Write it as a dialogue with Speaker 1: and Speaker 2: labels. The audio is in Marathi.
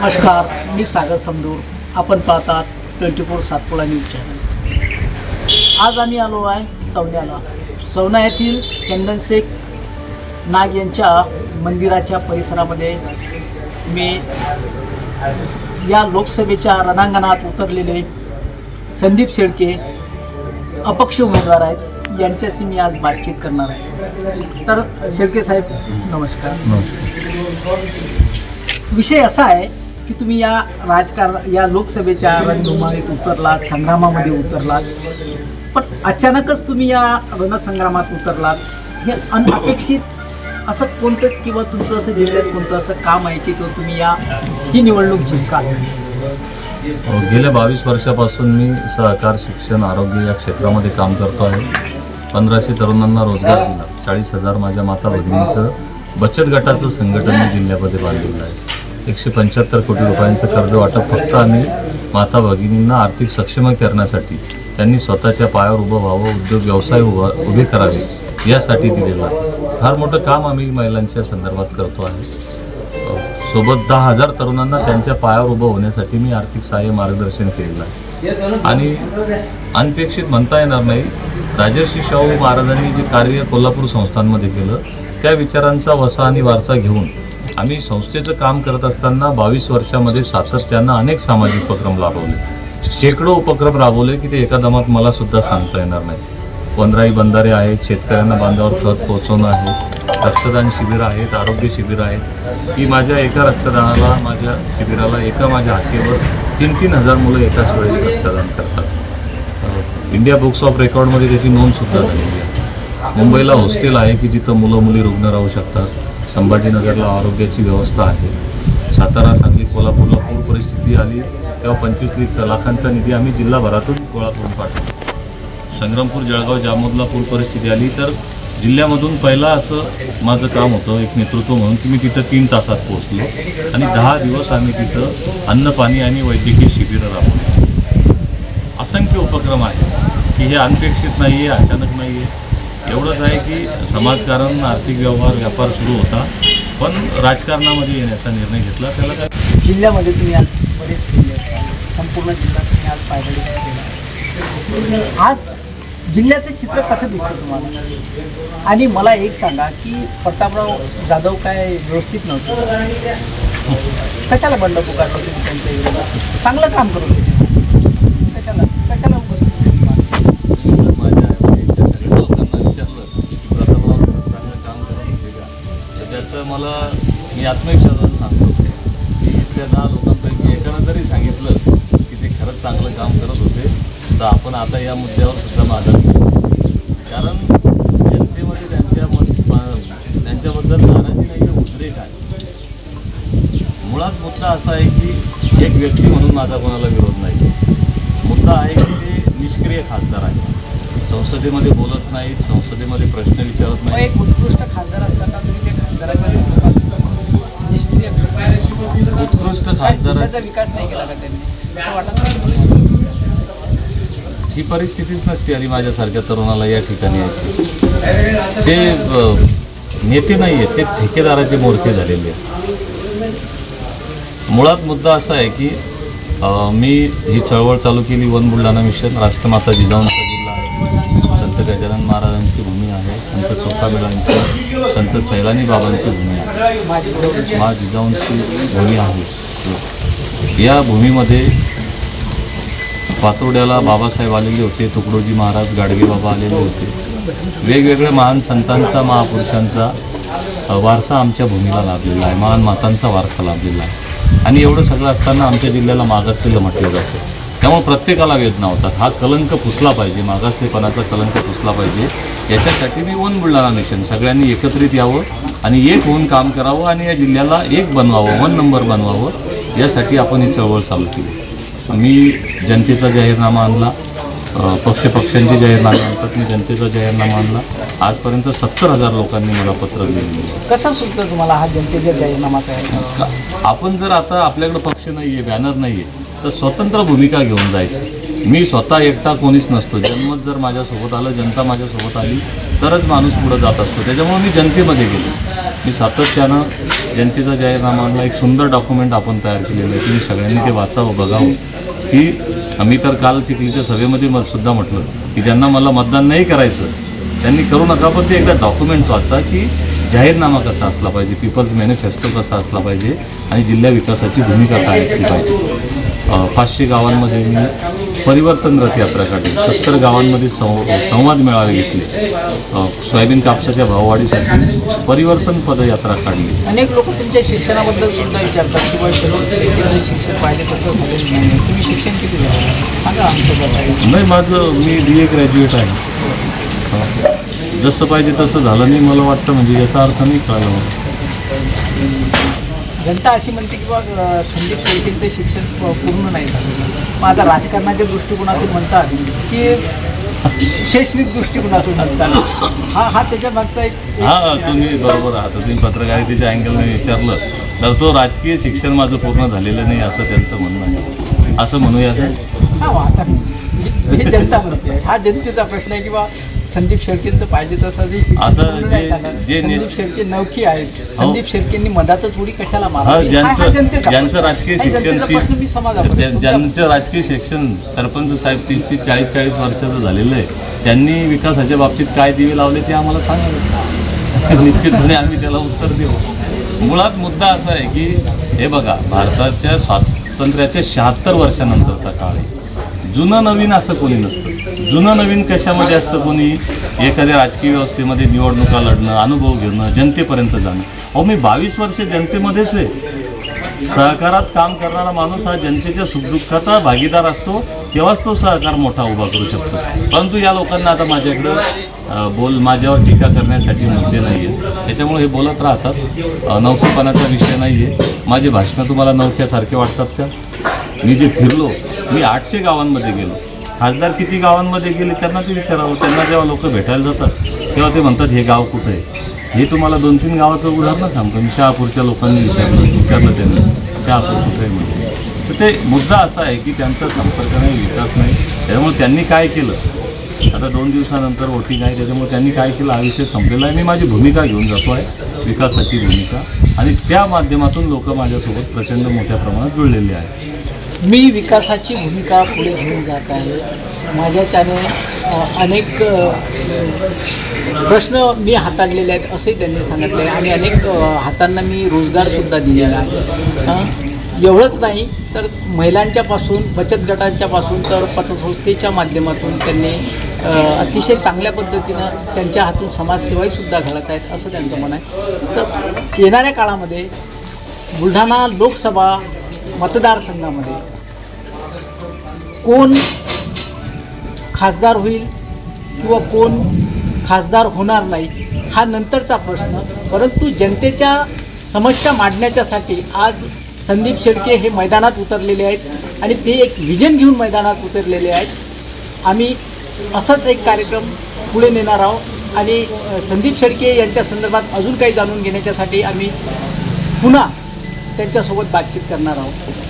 Speaker 1: नमस्कार मी सागर समदूर. आपण पाहतात twenty four Satpuda news channel. आज आम्ही आलो आहे सौन्याला. सौना येथील चंदनशेख नाग यांच्या मंदिराच्या परिसरामध्ये. मी या लोकसभेच्या रणांगणात उतरलेले संदीप शेळके अपक्ष उमेदवार आहेत. यांच्याशी मी आज बातचीत करणार आहे. तर शेळके साहेब नमस्कार. विषय असा आहे की तुम्ही या राजकारण या लोकसभेच्या रणधुमाळीत उतरलात संग्रामामध्ये उतरलात पण अचानकच तुम्ही या रणसंग्रामात उतरलात. हे अनअपेक्षित असं कोणतं किंवा तुमचं असं जिल्ह्यात कोणतं असं काम आहे की तो तुम्ही या ही निवडणूक जिंकाल?
Speaker 2: गेल्या बावीस वर्षापासून मी सहकार शिक्षण आरोग्य या क्षेत्रामध्ये काम करतो आहे. पंधराशे तरुणांना रोजगार दिला. चाळीस हजार माझ्या माता भगिनीचं बचत गटाचं संघटन मी जिल्ह्यामध्ये बांधलेलं आहे. एकशे पंच्याहत्तर कोटी रुपयांचं कर्ज वाटप फक्त आम्ही माता भगिनींना आर्थिक सक्षम करण्यासाठी त्यांनी स्वतःच्या पायावर उभं व्हावं उद्योग व्यवसाय उभा उभे करावे यासाठी दिलेलं आहे. फार मोठं काम आम्ही महिलांच्या संदर्भात करतो आहे. सोबत दहा हजार तरुणांना त्यांच्या पायावर उभं होण्यासाठी मी आर्थिक सहाय्य मार्गदर्शन केलेलं आहे. आणि अनपेक्षित म्हणता येणार नाही राजर्षी शाहू महाराजांनी जे कार्य कोल्हापूर संस्थांमध्ये केलं त्या विचारांचा वसा आणि वारसा घेऊन आम्ही संस्थेचं काम करत असताना बावीस वर्षामध्ये सातत्यानं अनेक सामाजिक उपक्रम राबवले. शेकडो उपक्रम राबवले की ते एका दमात मला सुद्धा सांगता येणार नाही पंधराही बंधारे आहेत शेतकऱ्यांना बांधावर खत पोहोचवणं आहे रक्तदान शिबिरं आहेत आरोग्य शिबिरं आहेत. की माझ्या एका रक्तदानाला माझ्या शिबिराला एका माझ्या हाकेवर तीन तीन हजार मुलं एकाच वेळेस रक्तदान करतात. इंडिया बुक्स ऑफ रेकॉर्डमध्ये त्याची नोंदसुद्धा झालेली आहे. मुंबईला हॉस्टेल आहे की जिथं मुलं मुली रुग्ण राहू शकतात? संभाजीनगरला आरोग्याची व्यवस्था आहे. सातारा सांगली कोल्हापूरला पूर परिस्थिती आली. तेव्हा पंचवीस लाखांचा निधी आम्ही जिल्हाभरातून गोळा करून पाठवला. संग्रामपूर जळगाव जामोदला पूर परिस्थिती आली. तर जिल्ह्यामधून पहिला असं माझं काम होतं एक नेतृत्व म्हणून की मी तिथं तीन तासात पोहोचलो. आणि दहा दिवस आम्ही तिथं अन्न पाणी आणि वैद्यकीय शिबिरं राबवली. असंख्य उपक्रम आहेत की हे अनपेक्षित नाही आहे अचानक नाही आहे एवढंच आहे की समाजकारण आर्थिक व्यवहार व्यापार सुरू होता पण राजकारणामध्ये येण्याचा निर्णय घेतला. त्याला काय
Speaker 1: जिल्ह्यामध्ये तुम्ही आज बरेच संपूर्ण जिल्हा तुम्ही आज पायदळी आज जिल्ह्याचं चित्र कसं दिसतं तुम्हाला? आणि मला एक सांगा की प्रतापराव जाधव काय व्यवस्थित नव्हतं? कशाला बंड पुकारलं तुम्ही त्यांच्या चांगलं काम करत होते कशाला कशाला
Speaker 2: मी आत्मविश्वासानं सांगतो की इथल्या दहा लोकांपैकी एकानं जरी सांगितलं की ते खरंच चांगलं काम करत होते तर आपण आता या मुद्द्यावर सुद्धा घेऊ. कारण जनतेमध्ये त्यांच्या त्यांच्याबद्दल नाराजी नाही आहे उद्रेक आहे. मुळात मुद्दा असा आहे की एक व्यक्ती म्हणून माझा कोणाला विरोध नाही. मुद्दा आहे की ते निष्क्रिय खासदार आहेत. संसदेमध्ये बोलत नाहीत संसदेमध्ये प्रश्न विचारत नाहीत.
Speaker 1: एक उत्कृष्ट खासदार असताना तुम्ही ते निष्क्रिय
Speaker 2: उत्कृष्ट
Speaker 1: काय
Speaker 2: खासदार
Speaker 1: जिल्ह्याचा विकास नाही केला का त्यांनी?
Speaker 2: ही परिस्थितीच नसते आली माझ्यासारख्या तरुणाला या ठिकाणी यायची. ते नेते नाही आहेत ते ठेकेदाराचे मोरखे झालेले आहेत. मुळात मुद्दा असा आहे की मी ही चळवळ चालू केली वन बुलढाणा मिशन राष्ट्रमाता जिजाऊंचा संत गजानन महाराजांची भूमी आहे संत चोखामेळांची संत सैलानी बाबांची भूमी आहे. मा जिजाऊंची भूमी आहे. या भूमीमध्ये पातोड्याला बाबासाहेब आलेले होते तुकडोजी महाराज गाडगे बाबा आलेले होते. वेगवेगळ्या महान संतांचा महापुरुषांचा वारसा आमच्या भूमीला लाभलेला आहे. महान मातांचा वारसा लाभलेला आहे. आणि एवढं सगळं असताना आमच्या जिल्ह्याला मागासलेलं म्हटलं जातं. त्यामुळे प्रत्येकाला वेदना होतात. हा कलंक पुसला पाहिजे मागासलेपणाचा कलंक पुसला पाहिजे. याच्यासाठी मी वन बुलढाणा मिशन सगळ्यांनी एकत्रित यावं आणि एक होऊन काम करावं आणि या जिल्ह्याला एक बनवावं वन नंबर बनवावं. यासाठी आपण ही चळवळ चालू केली. मी जनतेचा जाहीरनामा आणला. पक्षपक्षांचे जाहीरनामे आणतात. मी जनतेचा जाहीरनामा आणला. आजपर्यंत सत्तर हजार लोकांनी मला पत्र दिलेलं
Speaker 1: कसं सुचतं तुम्हाला हा जनतेचा जाहीरनामा
Speaker 2: आपण जर आता आपल्याकडे पक्ष नाही आहे बॅनर नाही आहे तर स्वतंत्र भूमिका घेऊन जायचं. मी स्वतः एकटा कोणीच नसतो. जन्मच जर माझ्यासोबत आलं जनता माझ्यासोबत आली तरच माणूस पुढं जात असतो. त्याच्यामुळे मी जनतेमध्ये गेलो. मी सातत्यानं जनतेचा जाहीरनामाला एक सुंदर डॉक्युमेंट आपण तयार केलेलं आहे. तुम्ही सगळ्यांनी ते वाचावं बघावं. की आम्ही तर काल चिखलीच्या सभेमध्ये म सुद्धा म्हटलं की ज्यांना मला मतदान नाही करायचं त्यांनी करू नका पण ते एकदा डॉक्युमेंट्स वाचा की जाहीरनामा कसा असला पाहिजे पीपल्स मॅनिफेस्टो कसा असला पाहिजे आणि जिल्हा विकासाची भूमिका काय असली पाहिजे. पाचशे गावांमध्ये मी परिवर्तन रथयात्रा काढली सत्तर गावांमध्ये सं संवाद मेळावे घेतले. सोयाबीन कापसाच्या भाववाढीसाठी परिवर्तन पदयात्रा काढली.
Speaker 1: अनेक लोक तुमच्या शिक्षणाबद्दल सुद्धा विचारतात किंवा शिक्षण पाहिजे नाही तुम्ही शिक्षण किती झालं?
Speaker 2: नाही माझं मी बी ए ग्रॅज्युएट आहे. जसं पाहिजे तसं झालं नाही मला वाटतं म्हणजे याचा अर्थ नाही कळाला मला.
Speaker 1: जनता अशी म्हणते की बा अ, संदीप शेळकेंचं शिक्षण पूर्ण नाही झालं. मग आता राजकारणाच्या दृष्टिकोनातून म्हणतात की शैक्षणिक दृष्टिकोनातून म्हणतात. हा हा त्याच्या मागचा एक
Speaker 2: हा तुम्ही बरोबर आहात. तुम्ही पत्रकारितेच्या अँगलने विचारलं तर तो राजकीय शिक्षण माझं पूर्ण झालेलं नाही असं त्यांचं म्हणणं आहे. असं म्हणूया
Speaker 1: हा आता हे जनता म्हणते. हा जनतेचा प्रश्न आहे की बा संदीप शेळकेंचं पाहिजे तसं जे
Speaker 2: आता जे-. जे ने-
Speaker 1: संदीप शेळके नवखी आहेत. संदीप शेळकेंनी मधातच उडी कशाला
Speaker 2: हा
Speaker 1: मारावी? हा- हा
Speaker 2: ज्यांचं
Speaker 1: जनतेचा
Speaker 2: ज्यांचं. राजकीय
Speaker 1: हा
Speaker 2: शिक्षण
Speaker 1: जनतेचा
Speaker 2: तीस
Speaker 1: प्रश्न मी समाजापर्यंत
Speaker 2: ज्या-
Speaker 1: तुमच्या-
Speaker 2: ज्यांचं राजकीय शिक्षण सरपंच साहेब तीस तीस चाळीस चाळीस वर्षाचं झालेलं आहे त्यांनी विकासाच्या बाबतीत काय दिवे लावले ते आम्हाला सांगावे निश्चितपणे आम्ही त्याला उत्तर देऊ. मुळात मुद्दा असा आहे की हे बघा भारताच्या स्वातंत्र्याच्या शहात्तर वर्षानंतरचा काळ आहे. जुनं नवीन असं कोणी नसतं. जुनं नवीन कशामध्ये असतं कोणी? एखाद्या राजकीय व्यवस्थेमध्ये निवडणुका लढणं अनुभव घेणं जनतेपर्यंत जाणं. अहो मी बावीस वर्ष जनतेमध्येच आहे. सहकारात काम करणारा माणूस हा जनतेच्या सुखदुःखाचा भागीदार असतो तेव्हाच तो सहकार मोठा उभा करू शकतो. परंतु या लोकांना आता माझ्याकडं बोल माझ्यावर टीका करण्यासाठी मुद्दे नाही आहेत त्याच्यामुळे हे बोलत राहतात. नौकेपणाचा विषय नाही आहे माझे भाषणं तुम्हाला नौक्यासारखे वाटतात का? मी जे फिरलो मी आठशे गावांमध्ये गेलो. खासदार किती गावांमध्ये गेले त्यांना ते विचारावं. त्यांना जेव्हा लोक भेटायला जातात तेव्हा ते म्हणतात हे गाव कुठं आहे? हे तुम्हाला दोन तीन गावाचं उदाहरण सांगतो. मी शहापूरच्या लोकांनी विचारलं विचारलं त्यांनी. शहापूर कुठं आहे? म्हणजे तर ते मुद्दा असा आहे की त्यांचा संपर्क नाही विकास नाही. त्याच्यामुळे त्यांनी काय केलं? आता दोन दिवसानंतर वोटिंग आहे त्याच्यामुळे त्यांनी काय केलं? हा विषय संपलेला आहे. मी माझी भूमिका घेऊन जातो आहे विकासाची भूमिका. आणि त्या माध्यमातून लोक माझ्यासोबत प्रचंड मोठ्या प्रमाणात जुळलेले आहेत.
Speaker 1: मी विकासाची भूमिका पुढे घेऊन जात आहे. माझ्याच्याने अनेक प्रश्न मी हाताळलेले आहेत असे त्यांनी सांगितले आणि अनेक हातांना मी रोजगारसुद्धा दिलेला आहे. एवढंच नाही तर महिलांच्यापासून बचत गटांच्यापासून तर पतसंस्थेच्या माध्यमातून त्यांनी अतिशय चांगल्या पद्धतीनं त्यांच्या हातून समाजसेवाहीसुद्धा घडत आहेत असं त्यांचं म्हणणं आहे. तर येणाऱ्या काळामध्ये बुलढाणा लोकसभा मतदारसंघामध्ये कोण खासदार होईल किंवा कोण खासदार होणार नाही हा नंतरचा प्रश्न. परंतु जनतेच्या समस्या मांडण्याच्यासाठी आज संदीप शेडके हे मैदानात उतरलेले आहेत आणि ते एक विजन घेऊन मैदानात उतरलेले आहेत. आम्ही असाच एक कार्यक्रम पुढे नेणार आहोत आणि संदीप शेडके यांच्या संदर्भात अजून काही जाणून घेण्याच्यासाठी आम्ही पुन्हा त्यांच्यासोबत बातचीत करणार आहोत.